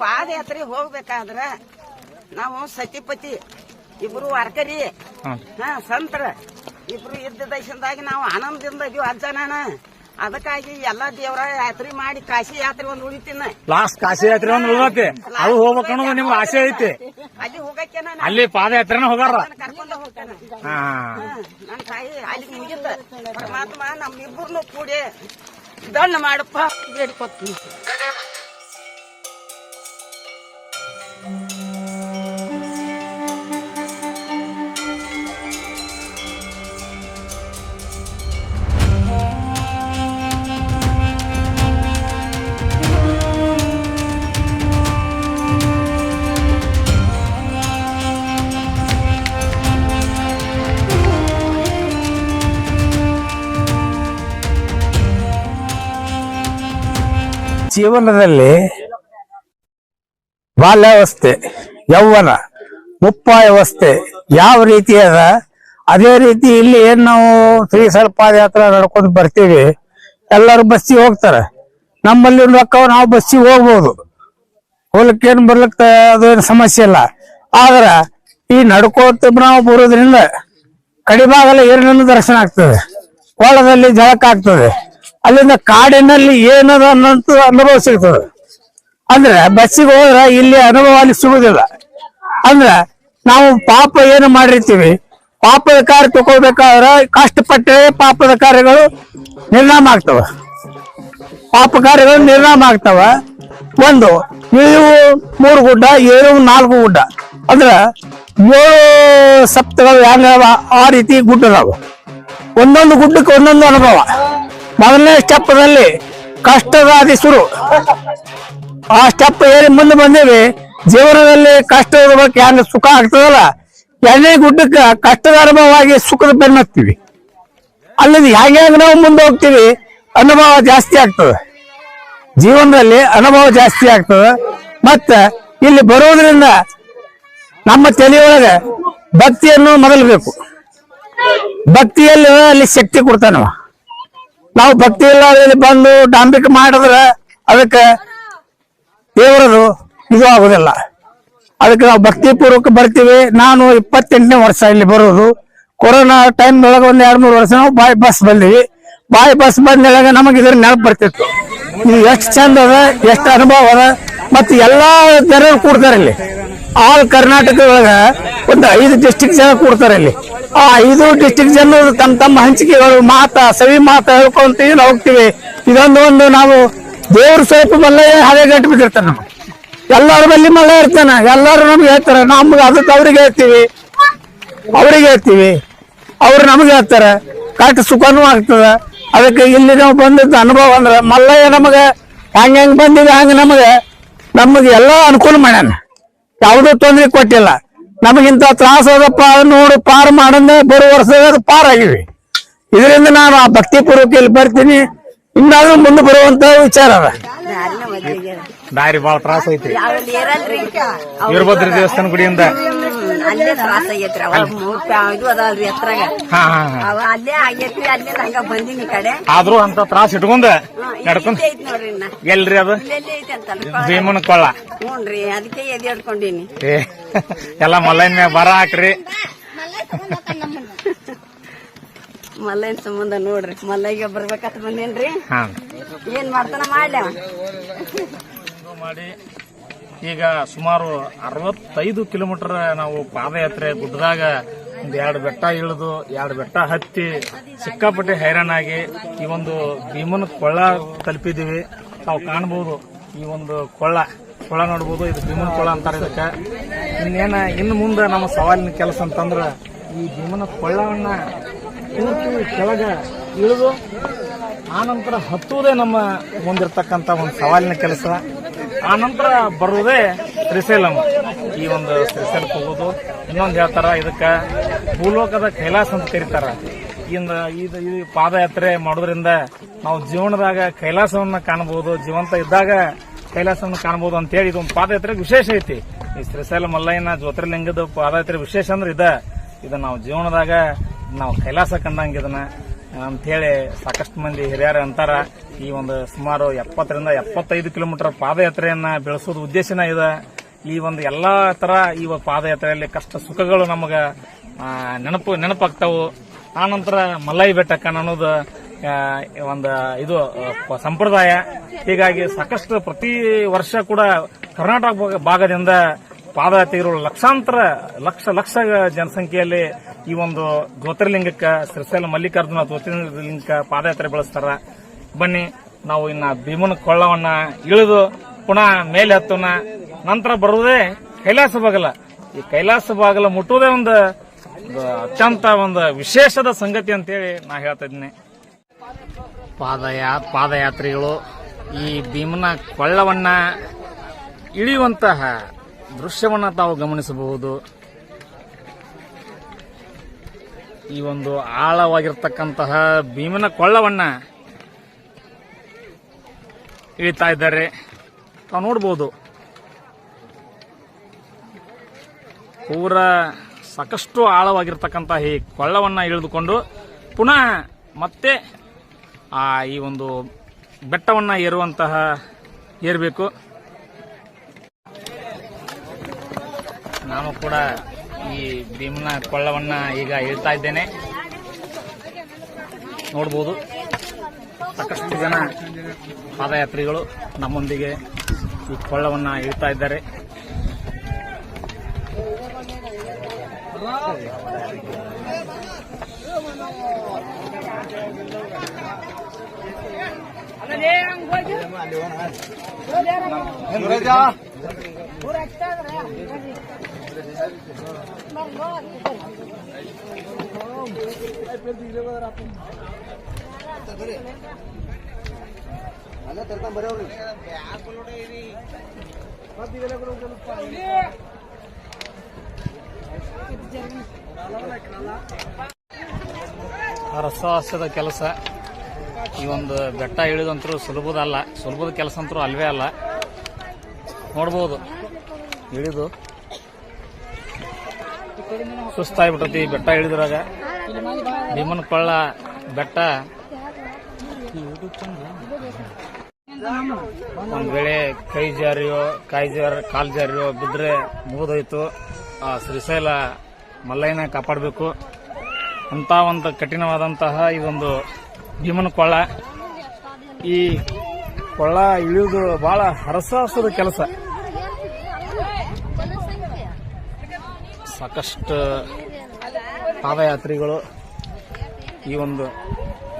ಪಾದಯಾತ್ರೆ ಹೋಗ್ಬೇಕಾದ್ರೆ ನಾವು ಸತಿಪತಿ ಇಬ್ರು ವಾರ್ಕರಿ ಹ. ಸಂತರ ಇಬ್ರು ಇದ್ದ ದೇಶದಾಗಿ ನಾವು ಆನಂದದಿಂದ ಇದೀವಿ ಅಜ್ಜನಾನ ಅದಕ್ಕಾಗಿ ಎಲ್ಲಾ ದೇವರ ಯಾತ್ರೆ ಮಾಡಿ ಕಾಶಿ ಯಾತ್ರೆ ಒಂದು ಉಳಿತೀನಿ. ಲಾಸ್ಟ್ ಕಾಶಿ ಯಾತ್ರೆ ಒಂದು ಉಳ್ದೈತಿ. ಅದು ಹೋಗ್ಬೇಕು ಅನ್ನೋದು ನಿಮ್ಗೆ ಆಸೆ ಐತಿ. ಅಲ್ಲಿ ಹೋಗಕ್ಕೆ ನಾನು ಅಲ್ಲಿ ಪಾದಯಾತ್ರೆನ ಹೋಗಾರ. ಕರ್ಕೊಂಡು ಹೋಗ್ತಾನೆ. ಹಾ. ನನ್ನ ತಾಯಿ ಅಲ್ಲಿ ಮುಗಿತ. ಪರಮಾತ್ಮ ನಮ್ಮಿಬ್ಬರನ್ನು ಕೂಡಿ ದಂಡ ಮಾಡಪ್ಪ ಬೇಡ್ಕೊತೀನಿ ಜೀವನದಲ್ಲಿ ಬಾಲ್ಯಾವಸ್ಥೆ, ಯೌವನ, ಮುಪ್ಪಾಯವಸ್ಥೆ ಯಾವ ರೀತಿ ಅದ? ಅದೇ ರೀತಿ ಇಲ್ಲಿ ಏನ್ ನಾವು ಶ್ರೀ ಸರ್ಪಾದಯಾತ್ರ ನಡ್ಕೊಂಡು ಬರ್ತೀವಿ, ಎಲ್ಲರೂ ಬಸ್ಸಿಗೆ ಹೋಗ್ತಾರೆ. ನಮ್ಮಲ್ಲಿ ರೊಕ್ಕ ನಾವು ಬಸ್ಸಿಗೆ ಹೋಗ್ಬೋದು. ಹೋಗ್ಲಿಕ್ಕೇನು ಬರ್ಲಿಕ್ಕೆ ಅದೇನು ಸಮಸ್ಯೆ ಇಲ್ಲ. ಆದ್ರ ಈ ನಡ್ಕೋತ ನಾವು ಬರೋದ್ರಿಂದ ಕಡಿಭಾಗಲ ಏರಿನ ದರ್ಶನ ಆಗ್ತದೆ. ಕೊಳದಲ್ಲಿ ಜಳಕ ಆಗ್ತದೆ. ಅಲ್ಲಿಂದ ಕಾಡಿನಲ್ಲಿ ಏನದ ಅನ್ನೋದು ಅನುಭವ ಸಿಗ್ತದೆ. ಅಂದ್ರೆ ಬಸ್ಸಿಗೆ ಹೋದ್ರೆ ಇಲ್ಲಿ ಅನುಭವ ಅಲ್ಲಿ ಸಿಗುದಿಲ್ಲ. ಅಂದ್ರೆ ನಾವು ಪಾಪ ಏನು ಮಾಡಿರ್ತೀವಿ? ಪಾಪದ ಕಾರ್ಯ ತಗೋಬೇಕಾದ್ರೆ ಕಷ್ಟಪಟ್ಟೆ ಪಾಪದ ಕಾರ್ಯಗಳು ನಿರ್ನಾಮ ಆಗ್ತವ. ಪಾಪ ಕಾರ್ಯಗಳು ನಿರ್ನಾಮ ಆಗ್ತವ. ಒಂದು ಇಳಿವು ಮೂರು ಗುಡ್ಡ, ಏಳು, ನಾಲ್ಕು ಗುಡ್ಡ. ಅಂದ್ರೆ ಏಳು ಸಪ್ತಗಳು ಯಾವ ಆ ರೀತಿ ಗುಡ್ಡ ಅದಾವ ಒಂದೊಂದು ಗುಡ್ಡಕ್ಕೆ ಒಂದೊಂದು ಅನುಭವ. ಮೊದಲನೇ ಸ್ಟೆಪ್ನಲ್ಲಿ ಕಷ್ಟದ ಶುರು. ಆ ಸ್ಟೆಪ್ ಏರಿ ಮುಂದೆ ಬಂದೇವಿ. ಜೀವನದಲ್ಲಿ ಕಷ್ಟ ಬಗ್ಗೆ ಯಾರು ಸುಖ ಆಗ್ತದಲ್ಲ? ಎಣ್ಣೆ ಗುಡ್ಡಕ್ಕೆ ಕಷ್ಟದ ಅನುಭವವಾಗಿ ಸುಖದ ಬೆನ್ನತ್ತೀವಿ ಅಲ್ಲಿಂದ ಹೇಗೆ ಹೆಂಗೆ ನಾವು ಮುಂದೆ ಹೋಗ್ತೀವಿ, ಅನುಭವ ಜಾಸ್ತಿ ಆಗ್ತದೆ. ಜೀವನದಲ್ಲಿ ಅನುಭವ ಜಾಸ್ತಿ ಆಗ್ತದೆ. ಮತ್ತೆ ಇಲ್ಲಿ ಬರೋದ್ರಿಂದ ನಮ್ಮ ತಲೆಯೊಳಗೆ ಭಕ್ತಿಯನ್ನು ಮೊದಲಬೇಕು ಭಕ್ತಿಯಲ್ಲಿ ಅಲ್ಲಿ ಶಕ್ತಿ ಕೊಡ್ತಾನವ. ನಾವು ಭಕ್ತಿ ಇಲ್ಲದಲ್ಲಿ ಬಂದು ಡಾಂಬಿಕ ಮಾಡಿದ್ರೆ ಅದಕ್ಕೆ ದೇವರದು ಇದು ಆಗುದಿಲ್ಲ. ಅದಕ್ಕೆ ನಾವು ಭಕ್ತಿ ಪೂರ್ವಕ ಬರ್ತೀವಿ. ನಾನು ಇಪ್ಪತ್ತೆಂಟನೇ ವರ್ಷ ಇಲ್ಲಿ ಬರೋದು. ಕೊರೋನಾ ಟೈಮ್ ಒಳಗೆ ಒಂದ್ ಎರಡ್ ಮೂರು ವರ್ಷ ನಾವು ಬಾಯ್ ಬಸ್ ಬಂದಿವಿ. ಬಾಯ್ ಬಸ್ ಬಂದಾಗ ನಮಗೆ ಇದ್ರ ನೆನಪು ಬರ್ತಿತ್ತು. ಇದು ಎಷ್ಟು ಚಂದ ಅದ, ಎಷ್ಟು ಅನುಭವ ಅದ, ಮತ್ತೆ ಎಲ್ಲಾ ಜನರು ಕೂಡ್ತಾರೆ ಇಲ್ಲಿ. ಆಲ್ ಕರ್ನಾಟಕದೊಳಗ ಒಂದು ಐದು ಡಿಸ್ಟಿಕ್ ಜನ ಕೂಡ್ತಾರೆ ಇಲ್ಲಿ. ಆ ಐದು ಡಿಸ್ಟಿಕ್ ಜನರು ತಮ್ಮ ತಮ್ಮ ಹಂಚಿಕೆಗಳು, ಮಾತ, ಸವಿ ಮಾತ ಹೇಳ್ಕೊಂತೀವಿ, ನಾವು ಹೋಗ್ತೀವಿ. ಇದೊಂದು ಒಂದು ನಾವು ದೇವ್ರ ಸ್ವಲ್ಪ ಮಲ್ಲಯ್ಯ ಹಳೆ ಬಿಟ್ಟಿರ್ತಾನೆ ಎಲ್ಲಾರು ಎಲ್ಲಾರ ಬಲ್ಲಿ ಮಲ್ಲ ಇರ್ತಾನೆ. ಎಲ್ಲಾರು ನಮ್ಗೆ ಹೇಳ್ತಾರೆ, ನಮ್ಗೆ ಅದಕ್ಕೆ ಅವ್ರಿಗೆ ಹೇಳ್ತೀವಿ. ಅವ್ರಿಗೆ ಹೇಳ್ತೀವಿ. ಅವ್ರು ನಮ್ಗೆ ಹೇಳ್ತಾರೆ ಕರೆಕ್ಟ್ ಸುಖನೂ ಆಗ್ತದೆ. ಅದಕ್ಕೆ ಇಲ್ಲಿ ನಾವು ಬಂದಿದ್ದ ಅನುಭವ ಅಂದ್ರೆ ಮಲ್ಲಯ್ಯ ನಮಗೆ ಹೆಂಗೆ ಹೆಂಗ್ ಬಂದಿದೆ ಹಂಗ ನಮಗೆ ನಮಗೆ ಎಲ್ಲ ಅನುಕೂಲ ಮಾಡ್ಯಾನ. ಯಾವುದೂ ತೊಂದರೆ ಕೊಟ್ಟಿಲ್ಲ. ನಮಗಿಂತ ತ್ರಾಸ ಅದಪ್ಪ ನೋಡು, ಪಾರ್ ಮಾಡಂದ್ರೆ ಬರುವ ವರ್ಷದಾಗ ಪಾರ್ ಆಗಿವಿ ಇದರಿಂದ ನಾನು ಆ ಭಕ್ತಿಪೂರ್ವಕ ಇಲ್ಲಿ ಬರ್ತೀನಿ. ಇನ್ನಾದ್ರೂ ಮುಂದೆ ಬರುವಂತ ವಿಚಾರ ದಾರಿ ಬಾಳ ತ್ರಾಸ ಐತಿ ವೀರಭದ್ರ ದೇವಸ್ಥಾನ ಗುಡಿಯಿಂದ. ಅಲ್ಲೇ ತ್ರಾಸ ಆಗೈತ್ರಿ ಅವ ಮೂರ್ ಪ್ಯಾ- ಇದು ಅದಾವ್ರಿ ಎತ್ತರಾಗ ಹಾ ಹಾ ಹಾ. ಅವ ಅಲ್ಲೇ ಆಗೈತ್ರಿ ಅಲ್ಲೇ ಹಂಗ ಬಂದಿನಿ ಈ ಕಡೆ. ಆದ್ರೂ ಅಂತ ತ್ರಾಸ ಇಟ್ಕೊಂಡ ನಡ್ಕೊಂಡ್ ಇಲ್ಲೇ ಐತ್ ನೋಡ್ರಿ ಇನ್ನ. ಎಲ್ರಿ ಅದು? ಇಲ್ಲೆಲ್ಲೇ ಐತಿ ಅಂತ ಭೀಮನ ಕೊಳ್ಳ. ಹ್ಞೂನ್ರಿ ಅದಕ್ಕೆ ಎದೆ ಹಿಡ್ಕೊಂಡೀನಿ. ಏ ಎಲ್ಲ ಮಲೈನ್ ಮ್ಯಾಗ ಬರ ಹಾಕ್ರಿ. ಮಲ್ಲಯ್ಯನ ಸಂಬಂಧ ನೋಡ್ರಿ ಮಲ್ಲಯ್ಯಗೆ ಬರ್ಬೇಕಂತ ಬಂದೇನ್ರಿ? ಹಾ. ಏನ್ ಮಾಡ್ತಾನ ಮಾಡ್ಲಿ ಅವ? ಮಾಡಿ ಈಗ ಸುಮಾರು ಅರವತ್ತೈದು ಕಿಲೋಮೀಟರ್ ನಾವು ಪಾದಯಾತ್ರೆ ಗುಡ್ಡದಾಗ ಒಂದು ಎರಡು ಬೆಟ್ಟ ಇಳಿದು, ಎರಡು ಬೆಟ್ಟ ಹತ್ತಿ ಸಿಕ್ಕಾಪಟ್ಟೆ ಹೈರಾಣಾಗಿ ಈ ಒಂದು ಭೀಮನ ಕೊಳ್ಳ ತಲುಪಿದೀವಿ ನಾವು ಕಾಣಬಹುದು ಈ ಒಂದು ಕೊಳ್ಳ ಕೊಳ್ಳ ನೋಡ್ಬೋದು, ಇದು ಭೀಮನ ಕೊಳ್ಳ ಅಂತಾರೆ ಇದಕ್ಕೆ. ಇನ್ನೇನ, ಇನ್ನು ಮುಂದೆ ನಮ್ಮ ಸವಾಲಿನ ಕೆಲಸ ಅಂತಂದ್ರೆ ಈ ಭೀಮನ ಕೊಳ್ಳವನ್ನ ಪೂರ್ತಿ ಕೆಳಗೆ ಇಳಿದು, ಆನಂತರ ಹತ್ತುವುದೇ ನಮ್ಮ ಮುಂದಿರ್ತಕ್ಕಂಥ ಒಂದು ಸವಾಲಿನ ಕೆಲಸ. ಆನಂತರ ಬರುವುದೇ ಶ್ರೀಶೈಲಂ ಈ ಒಂದು ಶ್ರೀಶೈಲಕ್ಕೆ ಹೋಗೋದು ಇನ್ನೊಂದು ಹೇಳ್ತಾರ ಇದಕ್ಕೆ ಭೂಲೋಕದ ಕೈಲಾಸ ಅಂತ ಕರೀತಾರ. ಇದು ಈ ಪಾದಯಾತ್ರೆ ಮಾಡೋದ್ರಿಂದ ನಾವು ಜೀವನದಾಗ ಕೈಲಾಸವನ್ನು ಕಾಣಬಹುದು, ಜೀವಂತ ಇದ್ದಾಗ ಕೈಲಾಸವನ್ನು ಕಾಣಬಹುದು ಅಂತೇಳಿ ಇದೊಂದು ಪಾದಯಾತ್ರೆ ವಿಶೇಷ ಐತಿ. ಈ ಶ್ರೀಶೈಲ ಮಲ್ಲಯ್ಯನ ಜ್ಯೋತಿರ್ಲಿಂಗದ ಪಾದಯಾತ್ರೆ ವಿಶೇಷ ಅಂದ್ರೆ ಇದ. ಇದನ್ನ ನಾವು ಜೀವನದಾಗ ನಾವು ಕೈಲಾಸ ಕಂಡಂಗೆ ಇದನ್ನ ಅಂಥೇಳಿ ಸಾಕಷ್ಟು ಮಂದಿ ಹಿರಿಯರು ಅಂತಾರ, ಈ ಒಂದು ಸುಮಾರು ಎಪ್ಪತ್ತರಿಂದ ಎಪ್ಪತ್ತೈದು ಕಿಲೋಮೀಟರ್ ಪಾದಯಾತ್ರೆಯನ್ನ ಬೆಳೆಸೋದು ಉದ್ದೇಶನ ಇದೆ. ಈ ಒಂದು ಎಲ್ಲಾ ತರ ಈ ಪಾದಯಾತ್ರೆಯಲ್ಲಿ ಕಷ್ಟ ಸುಖಗಳು ನಮಗ ನೆನಪು, ನೆನಪಾಗ್ತಾವು. ಆನಂತರ ಮಲ್ಲೈ ಬೆಟ್ಟಕ್ಕ ಅನ್ನೋದು ಒಂದು ಇದು ಸಂಪ್ರದಾಯ. ಹೀಗಾಗಿ ಸಾಕಷ್ಟು ಪ್ರತಿ ವರ್ಷ ಕೂಡ ಕರ್ನಾಟಕ ಭಾಗ- ಭಾಗದಿಂದ ಪಾದಯಾತ್ರಿಗಳು ಲಕ್ಷಾಂತರ, ಲಕ್ಷ ಲಕ್ಷ ಜನಸಂಖ್ಯೆಯಲ್ಲಿ ಈ ಒಂದು ಜ್ಯೋತಿರ್ಲಿಂಗಕ್ಕೆ, ಶ್ರೀಶೈಲ ಮಲ್ಲಿಕಾರ್ಜುನ ಜ್ಯೋತಿರ್ಲಿಂಗಕ್ಕ ಪಾದಯಾತ್ರೆ ಬೆಳೆಸ್ತಾರ. ಬನ್ನಿ, ನಾವು ಇನ್ನ ಭೀಮನ ಕೊಳ್ಳವನ್ನ ಇಳಿದು ಪುನಃ ಮೇಲೆ ಹತ್ತೋಣ. ನಂತರ ಬರುವುದೇ ಕೈಲಾಸ ಬಾಗಲ. ಈ ಕೈಲಾಸ ಬಾಗಲ ಮುಟ್ಟುವುದೇ ಒಂದು ಅತ್ಯಂತ ಒಂದು ವಿಶೇಷದ ಸಂಗತಿ ಅಂತೇಳಿ ನಾ ಹೇಳ್ತಾ ಇದ್ದೀನಿ. ಪಾದಯಾ, ಪಾದಯಾತ್ರಿಗಳು ಈ ಭೀಮನ ಕೊಳ್ಳವನ್ನ ಇಳಿಯುವಂತಹ ದೃಶ್ಯವನ್ನ ತಾವು ಗಮನಿಸಬಹುದು. ಈ ಒಂದು ಆಳವಾಗಿರ್ತಕ್ಕಂತಹ ಭೀಮನ ಕೊಳ್ಳವನ್ನ ಇಳಿತಾ ಇದ್ದಾರೆ. ತಾವು ನೋಡಬಹುದು ಪೂರ ಸಾಕಷ್ಟು ಆಳವಾಗಿರ್ತಕ್ಕಂತಹ ಈ ಕೊಳ್ಳವನ್ನ ಇಳಿದುಕೊಂಡು ಪುನಃ ಮತ್ತೆ ಆ ಈ ಒಂದು ಬೆಟ್ಟವನ್ನ ಏರುವಂತಹ ಏರಬೇಕು. ನಾನು ಕೂಡ ಈ ಭೀಮನ ಕೊಳ್ಳವನ್ನ ಈಗ ಇಳ್ತಾ ಇದ್ದೇನೆ. ನೋಡಬಹುದು ಸಾಕಷ್ಟು ಜನ ಪಾದಯಾತ್ರಿಗಳು ನಮ್ಮೊಂದಿಗೆ ಈ ಕೊಳ್ಳವನ್ನ ಇಳ್ತಾ ಇದ್ದಾರೆ. ರಸವಾಸದ ಕೆಲಸ. ಈ ಒಂದು ಬೆಟ್ಟ ಇಳಿದಂತರೂ ಸುಲಭದಲ್ಲ. ಸುಲಭದ ಕೆಲಸ ಅಂತರೂ ಅಲ್ವೇ ಅಲ್ಲ. ನೋಡ್ಬೋದು. ಇಳಿದು. ಸುಸ್ತಾಗ್ಬಿಟ್ಟತಿ, ಬೆಟ್ಟ ಇಳಿದ್ರಾಗ. ಭೀಮನ ಕೊಳ್ಳ, ಬೆಟ್ಟ. ಒಂದ್ ವೇಳೆ ಕೈ ಜಾರಿಯೋ, ಕಾಯಿ ಜಾರ, ಕಾಲ್ ಜಾರಿಯೋ ಬಿದ್ರೆ ಮುಗಿದೋಯ್ತು. ಆ ಶ್ರೀಶೈಲ ಮಲ್ಲಯ್ಯನ ಕಾಪಾಡಬೇಕು. ಅಂತ ಒಂದು ಕಠಿಣವಾದಂತಹ ಇದೊಂದು ಭೀಮನ ಕೊಳ್ಳ. ಈ ಕೊಳ್ಳ ಇಳಿಯುವುದು ಬಹಳ ಹರಸಾಹಸದ ಕೆಲಸ. ಸಾಕಷ್ಟು ಪಾದಯಾತ್ರಿಗಳು ಈ ಒಂದು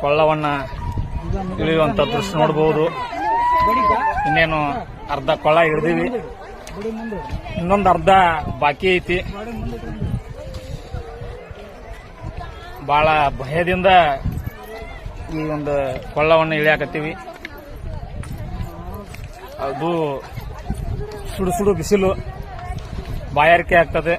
ಕೊಳ್ಳವನ್ನ ಇಳಿಯುವಂತ ದೃಶ್ಯ ನೋಡಬಹುದು ಇನ್ನೇನು ಅರ್ಧ ಕೊಳ್ಳ ಹಿಡಿದೀವಿ. ಇನ್ನೊಂದು ಅರ್ಧ ಬಾಕಿ ಐತಿ. ಬಹಳ ಭಯದಿಂದ ಈ ಒಂದು ಕೊಳ್ಳವನ್ನು ಇಳಿಯಾಕತ್ತೀವಿ. ಅದು ಸುಡು ಸುಡು ಬಿಸಿಲು ಬಾಯಾರಿಕೆ ಆಗ್ತದೆ.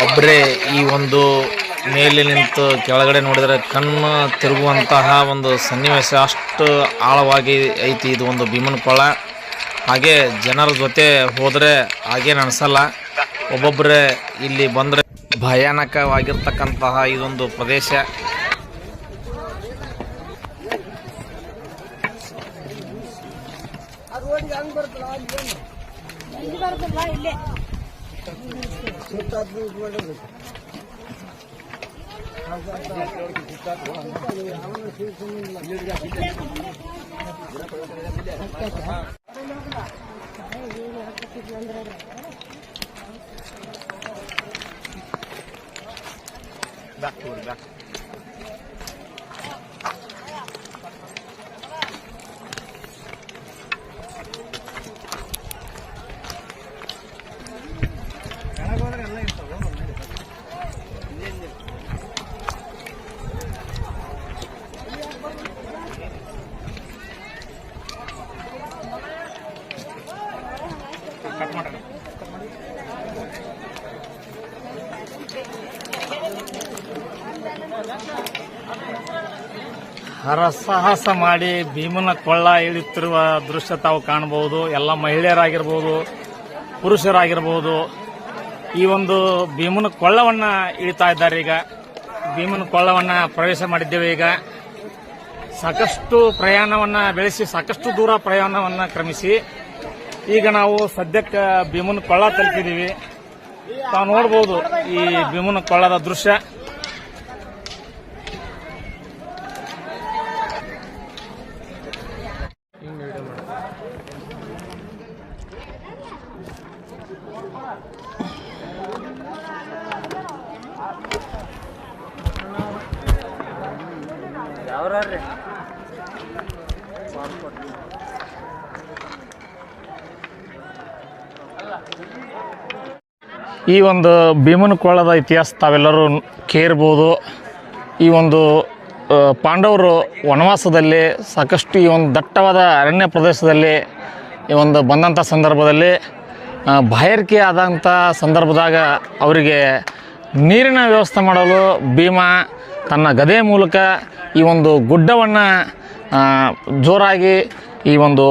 ಒಬ್ಬರೇ ಈ ಒಂದು ಮೇಲೆ ನಿಂತು ಕೆಳಗಡೆ ನೋಡಿದರೆ ಕಣ್ಣು ತಿರುಗುವಂತಹ ಒಂದು ಸನ್ನಿವೇಶ ಅಷ್ಟು ಆಳವಾಗಿ ಐತಿ. ಇದು ಒಂದು ಭೀಮನ ಕೊಳ ಹಾಗೆ ಜನರ ಜೊತೆ ಹೋದರೆ ಹಾಗೇನು ಅನಿಸಲ್ಲ ಒಬ್ಬೊಬ್ಬರೇ ಇಲ್ಲಿ ಬಂದರೆ ಭಯಾನಕವಾಗಿರ್ತಕ್ಕಂತಹ ಇದೊಂದು ಪ್ರದೇಶ. ಇಲ್ಲೇ Back to the back. ಹರಸಾಹಸ ಮಾಡಿ ಭೀಮನ ಕೊಳ್ಳ ಇಳಿತಿರುವ ದೃಶ್ಯ ತಾವು ಕಾಣಬಹುದು. ಎಲ್ಲ ಮಹಿಳೆಯರಾಗಿರ್ಬೋದು, ಪುರುಷರಾಗಿರ್ಬೋದು. ಈ ಒಂದು ಭೀಮನ ಕೊಳ್ಳವನ್ನ ಇಳಿತಾ ಇದ್ದಾರೆ ಈಗ. ಭೀಮನ ಕೊಳ್ಳವನ್ನ ಪ್ರವೇಶ ಮಾಡಿದ್ದೇವೆ ಈಗ. ಸಾಕಷ್ಟು ಪ್ರಯಾಣವನ್ನ ಬೆಳೆಸಿ, ಸಾಕಷ್ಟು ದೂರ ಪ್ರಯಾಣವನ್ನ ಕ್ರಮಿಸಿ. ಈಗ ನಾವು ಸದ್ಯಕ್ಕೆ ಭೀಮನ ಕೊಳ್ಳ ತಲುಪಿದೀವಿ ತಾವು ನೋಡಬಹುದು ಈ ಭೀಮನ ಕೊಳ್ಳದ ದೃಶ್ಯ. ಈ ಒಂದು ಭೀಮನ ಕೊಳ್ಳದ ಇತಿಹಾಸ ತಾವೆಲ್ಲರೂ ಕೇರ್ಬೋದು. ಈ ಒಂದು ಪಾಂಡವರು ವನವಾಸದಲ್ಲಿ ಸಾಕಷ್ಟು ಈ ಒಂದು ದಟ್ಟವಾದ ಅರಣ್ಯ ಪ್ರದೇಶದಲ್ಲಿ ಈ ಒಂದು ಬಂದಂಥ ಸಂದರ್ಭದಲ್ಲಿ ಬಾಯಾರಿಕೆ ಆದಂಥ ಸಂದರ್ಭದಾಗ ಅವರಿಗೆ ನೀರಿನ ವ್ಯವಸ್ಥೆ ಮಾಡಲು ಭೀಮ ತನ್ನ ಗದೆ ಮೂಲಕ ಈ ಒಂದು ಗುಡ್ಡವನ್ನು ಜೋರಾಗಿ ಈ ಒಂದು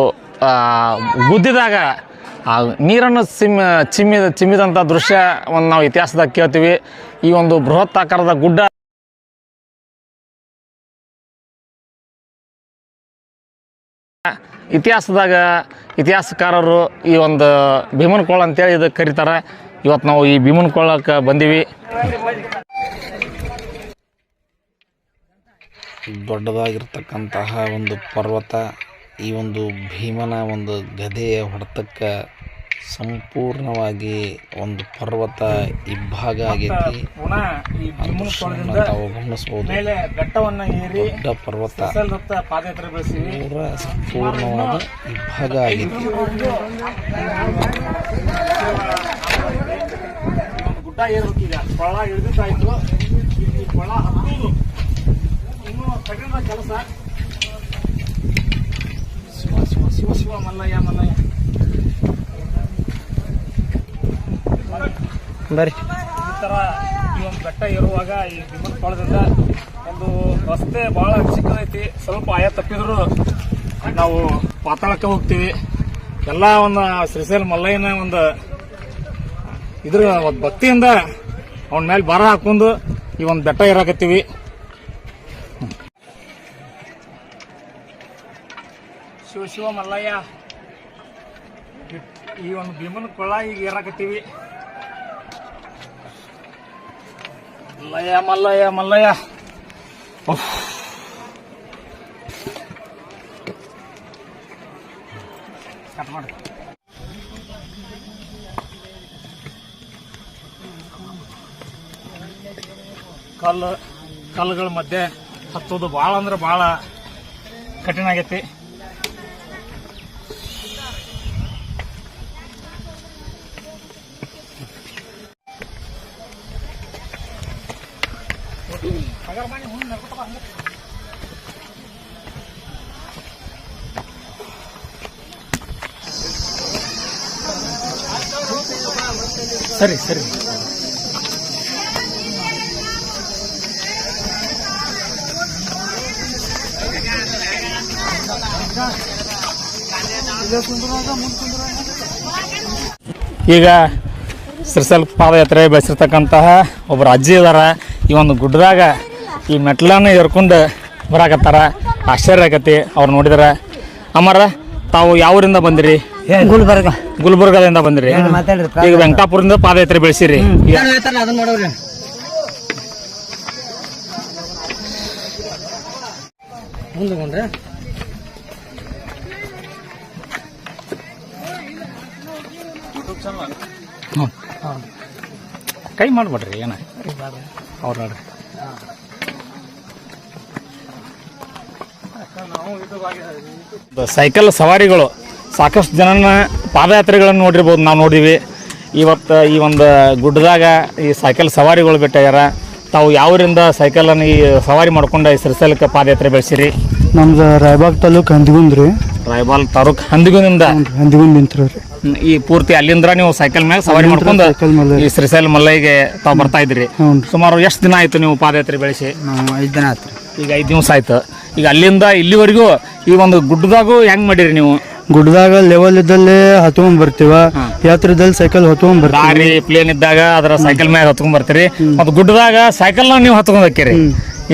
ಗುದ್ದಿದಾಗ ನೀರನ್ನು ಸಿಮ್ ಚಿಮ್ಮಿದ ಚಿಮ್ಮಿದಂಥ ದೃಶ್ಯವನ್ನು ನಾವು ಇತಿಹಾಸದಾಗ ಕೇಳ್ತೀವಿ. ಈ ಒಂದು ಬೃಹತ್ ಆಕಾರದ ಗುಡ್ಡ ಇತಿಹಾಸದಾಗ ಇತಿಹಾಸಕಾರರು ಈ ಒಂದು ಭೀಮನ ಕೊಳ್ಳ ಅಂತೇಳಿ ಇದಕ್ಕೆ ಕರೀತಾರೆ. ಇವತ್ತು ನಾವು ಈ ಭೀಮನ ಕೋಳಕ್ಕೆ ಬಂದೀವಿ. ದೊಡ್ಡದಾಗಿರ್ತಕ್ಕಂತಹ ಒಂದು ಪರ್ವತ ಈ ಒಂದು ಭೀಮನ ಒಂದು ಗದೆಯ ಹೊಡೆತಕ್ಕೆ ಸಂಪೂರ್ಣವಾಗಿ ಒಂದು ಪರ್ವತ ಇಬ್ಬಾಗ ಆಗೈತಿ. ತಾವು ಗಮನಿಸಬಹುದು ದೊಡ್ಡ ಪರ್ವತ. ಪೂರ ಸಂಪೂರ್ಣವಾದ ಇಬ್ಬಾಗ ಆಗೈತಿ. ಗುಡ್ಡ ಏರ್ಬೇಕೀಗ ಕೊಳ ಕೊಳ ಈ ಕಠಿಣ ಕೆಲಸ. ಶಿವ ಶಿವ ಶಿವ ಶಿವ ಮಲ್ಲಯ್ಯ ಮಲ್ಲಯ್ಯ. ಬರ್ರಿ. ಈ ಥರ ಈ ಒಂದು ಬೆಟ್ಟ ಇರುವಾಗ ಈ ವಿಮಾನ ಪಾಳದಿಂದ ಒಂದು ರಸ್ತೆ ಭಾಳ ಚಿಕ್ಕದೈತಿ. ಸ್ವಲ್ಪ ಆಯ ತಪ್ಪಿದ್ರು ನಾವು ಪಾತಾಳಕ್ಕೆ ಹೋಗ್ತೀವಿ. ಎಲ್ಲ ಒಂದು ಶ್ರೀಶೈಲ ಮಲ್ಲಯ್ಯನ ಒಂದು ಇದ್ರ ಒಂದ್ ಭಕ್ತಿಯಿಂದ ಅವನ ಮೇಲೆ ಭಾರ ಹಾಕೊಂಡು ಈ ಒಂದು ಬೆಟ್ಟ ಏರಾಕತ್ತೀವಿ. ಶಿವ ಶಿವ ಮಲ್ಲಯ್ಯ. ಈ ಒಂದು ಭೀಮನ ಕೊಳ್ಳ ಈಗ ಏರಾಕತ್ತೀವಿ. ಮಲ್ಲಯ್ಯ ಮಲ್ಲಯ್ಯ ಮಲ್ಲಯ್ಯ. ಕಟ್ ಮಾಡಿ. ಕಲ್ಲು, ಕಲ್ಲುಗಳ ಮಧ್ಯೆ ಹತ್ತೋದು ಭಾಳ ಅಂದ್ರೆ ಭಾಳ ಕಠಿಣ ಆಗೈತಿ. ಸರಿ ಸರಿ. ಈಗ ಸಿರ್ಸಲ್ ಪಾದಯಾತ್ರೆ ಬೆಳೆಸಿರ್ತಕ್ಕಂತಹ ಒಬ್ಬರು ಅಜ್ಜಿ ಇದಾರ. ಈ ಒಂದು ಗುಡ್ಡದಾಗ ಈ ಮೆಟ್ಲನ್ನ ಏರ್ಕೊಂಡು ಬರಾಕತ್ತಾರ. ಆಶ್ಚರ್ಯ ಆಗತಿ ಅವ್ರು ನೋಡಿದಾರ. ಅಮ್ಮಾರ ತಾವು ಯಾವೂರಿಂದ ಬಂದಿರಿ? ಗುಲ್ಬರ್ಗ. ಗುಲ್ಬರ್ಗದಿಂದ ಬಂದಿರಿ. ಈಗ ವೆಂಕಟಾಪುರದಿಂದ ಪಾದಯಾತ್ರೆ ಬೆಳೆಸಿರಿ. ಕೈ ಮಾಡ್ಬಿಡ್ರಿ ಏನ? ಅವ್ರು ನೋಡ್ರಿ. ಸೈಕಲ್ ಸವಾರಿಗಳು. ಸಾಕಷ್ಟು ಜನನ ಪಾದಯಾತ್ರೆಗಳನ್ನು ನೋಡಿರ್ಬೋದು ನಾವು ನೋಡಿವಿ ಇವತ್ತು ಈ ಒಂದು ಗುಡ್ಡದಾಗ ಈ ಸೈಕಲ್ ಸವಾರಿಗಳು ಬಿಟ್ಟಾಗ್ಯಾರ. ತಾವು ಯಾವರಿಂದ ಸೈಕಲನ್ನು ಈ ಸವಾರಿ ಮಾಡ್ಕೊಂಡು ಈ ಶ್ರೀಶೈಲಕ್ಕೆ ಪಾದಯಾತ್ರೆ ಬೆಳೆಸಿರಿ? ನಮ್ದು ರಾಯಬಾಗ್ ತಾಲೂಕ್ ಹಂದಿಗುಂದ್ ರೀ. ರಾಯಬಾಲ್ ತಾಲೂಕ್ ಹಂದಿಗುನಿಂದ ಹಂದಿಗುಂದ್ ನಿಂತ್ರಿ ಈ ಪೂರ್ತಿ ಅಲ್ಲಿಂದ ನೀವು ಸೈಕಲ್ ಮ್ಯಾಗ ಸವಾರಿ ಮಾಡ್ಕೊಂಡು ಈ ಶ್ರೀಶೈಲ ಮಲ್ಲೈಗೆ ತಾವು ಬರ್ತಾ ಇದ್ರಿ. ಸುಮಾರು ಎಷ್ಟು ದಿನ ಆಯ್ತು ನೀವು ಪಾದಯಾತ್ರೆ ಬೆಳೆಸಿ? ಐದು ದಿನ ಆತ್ರಿ ಈಗ ಐದು ದಿವಸ ಆಯ್ತು. ಈಗ ಅಲ್ಲಿಂದ ಇಲ್ಲಿವರೆಗೂ ಈ ಒಂದು ಗುಡ್ಡದಾಗೂ ಹೆಂಗ್ ಮಾಡಿರಿ ನೀವು? ಗುಡ್ಡದಾಗ ಲೆವೆಲ್ ಇದ್ದಲ್ಲಿ ಹತ್ಕೊಂಡ್ ಬರ್ತೀವ ಯಾತ್ರದಲ್ಲಿ ಸೈಕಲ್ ಹತ್ಕೊಂಡ್ ಬರ್ತೀವಿ. ಪ್ಲೇನ್ ಇದ್ದಾಗ ಅದರ ಸೈಕಲ್ ಮ್ಯಾಗ ಹತ್ಕೊಂಡ್ ಬರ್ತೀರಿ. ಮತ್ತು ಗುಡ್ಡದಾಗ ಸೈಕಲ್ನ ನೀವು ಹತ್ಕೊಂಡ್ ಹಾಕಿರಿ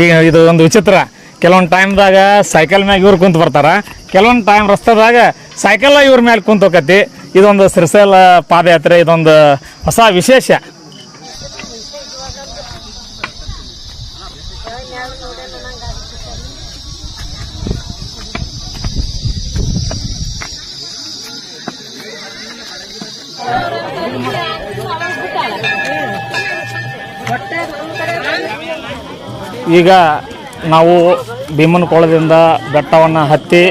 ಈಗ ಇದು ಒಂದು ವಿಚಿತ್ರ. ಕೆಲವೊಂದು ಟೈಮ್ದಾಗ ಸೈಕಲ್ ಮ್ಯಾಗ ಇವ್ರು ಕುಂತ ಬರ್ತಾರ. ಕೆಲವೊಂದು ಟೈಮ್ ರಸ್ತೆದಾಗ ಸೈಕಲ್ ಇವ್ರ ಮ್ಯಾಲೆ ಕುಂತ ಹೋಗತಿ ಇದೊಂದು ಶ್ರೀಶೈಲ ಪಾದಯಾತ್ರೆ ಇದೊಂದು ಹೊಸ ವಿಶೇಷ. ಈಗ ನಾವು ಭೀಮನಕೊಳದಿಂದ ಬೆಟ್ಟವನ್ನು ಹತ್ತಿ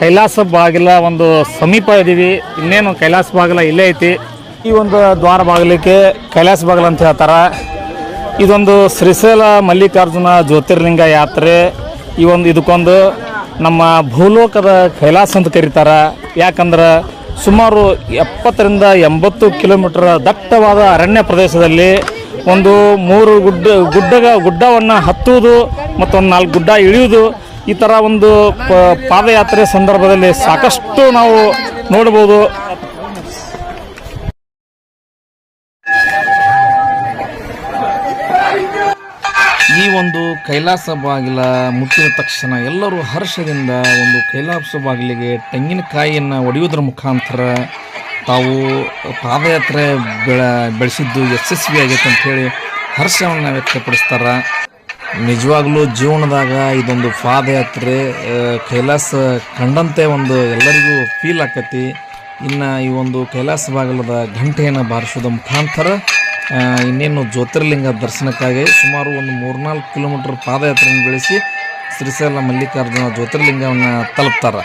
ಕೈಲಾಸ ಬಾಗಿಲ ಒಂದು ಸಮೀಪ ಇದ್ದೀವಿ. ಇನ್ನೇನು ಕೈಲಾಸ ಬಾಗಿಲ ಇಲ್ಲೇ ಐತಿ. ಈ ಒಂದು ದ್ವಾರ ಬಾಗಿಲಿಕ್ಕೆ ಕೈಲಾಸ ಬಾಗಿಲ ಅಂತ ಹೇಳ್ತಾರೆ. ಇದೊಂದು ಶ್ರೀಶೈಲ ಮಲ್ಲಿಕಾರ್ಜುನ ಜ್ಯೋತಿರ್ಲಿಂಗ ಯಾತ್ರೆ. ಈ ಒಂದು ಇದಕ್ಕೊಂದು ನಮ್ಮ ಭೂಲೋಕದ ಕೈಲಾಸ ಅಂತ ಕರೀತಾರೆ. ಯಾಕಂದ್ರೆ ಸುಮಾರು ಎಪ್ಪತ್ತರಿಂದ ಎಂಬತ್ತು ಕಿಲೋಮೀಟರ್ ದಟ್ಟವಾದ ಅರಣ್ಯ ಪ್ರದೇಶದಲ್ಲಿ ಒಂದು ಮೂರು ಗುಡ್ಡ, ಗುಡ್ಡಗ, ಗುಡ್ಡವನ್ನು ಹತ್ತುವುದು ಮತ್ತು ಒಂದು ನಾಲ್ಕು ಗುಡ್ಡ ಇಳಿಯುವುದು ಈ ಥರ ಒಂದು ಪಾದಯಾತ್ರೆ ಸಂದರ್ಭದಲ್ಲಿ ಸಾಕಷ್ಟು ನಾವು ನೋಡ್ಬೋದು. ಈ ಒಂದು ಕೈಲಾಸ ಬಾಗಿಲ ಮುಟ್ಟಿದ ತಕ್ಷಣ ಎಲ್ಲರೂ ಹರ್ಷದಿಂದ ಒಂದು ಕೈಲಾಸ ಬಾಗಿಲಿಗೆ ತೆಂಗಿನಕಾಯಿಯನ್ನು ಒಡೆಯುವುದರ ಮುಖಾಂತರ ತಾವು ಪಾದಯಾತ್ರೆ ಬೆಳ, ಬೆಳೆಸಿದ್ದು ಯಶಸ್ವಿಯಾಗೈತೆ ಅಂಥೇಳಿ ಹರ್ಷವನ್ನು ವ್ಯಕ್ತಪಡಿಸ್ತಾರೆ. ನಿಜವಾಗ್ಲೂ ಜೀವನದಾಗ ಇದೊಂದು ಪಾದಯಾತ್ರೆ ಕೈಲಾಸ ಕಂಡಂತೆ ಒಂದು ಎಲ್ಲರಿಗೂ ಫೀಲ್ ಆಕತಿ. ಇನ್ನು ಈ ಒಂದು ಕೈಲಾಸ ಬಾಗಿಲದ ಘಂಟೆಯನ್ನು ಬಾರಿಸೋದ ಮುಖಾಂತರ ಇನ್ನೇನು ಜ್ಯೋತಿರ್ಲಿಂಗ ದರ್ಶನಕ್ಕಾಗಿ ಸುಮಾರು ಒಂದು ಮೂರ್ನಾಲ್ಕು ಕಿಲೋಮೀಟರ್ ಪಾದಯಾತ್ರೆಯನ್ನು ಬೆಳೆಸಿ ಶ್ರೀಶೈಲ ಮಲ್ಲಿಕಾರ್ಜುನ ಜ್ಯೋತಿರ್ಲಿಂಗವನ್ನು ತಲುಪ್ತಾರೆ.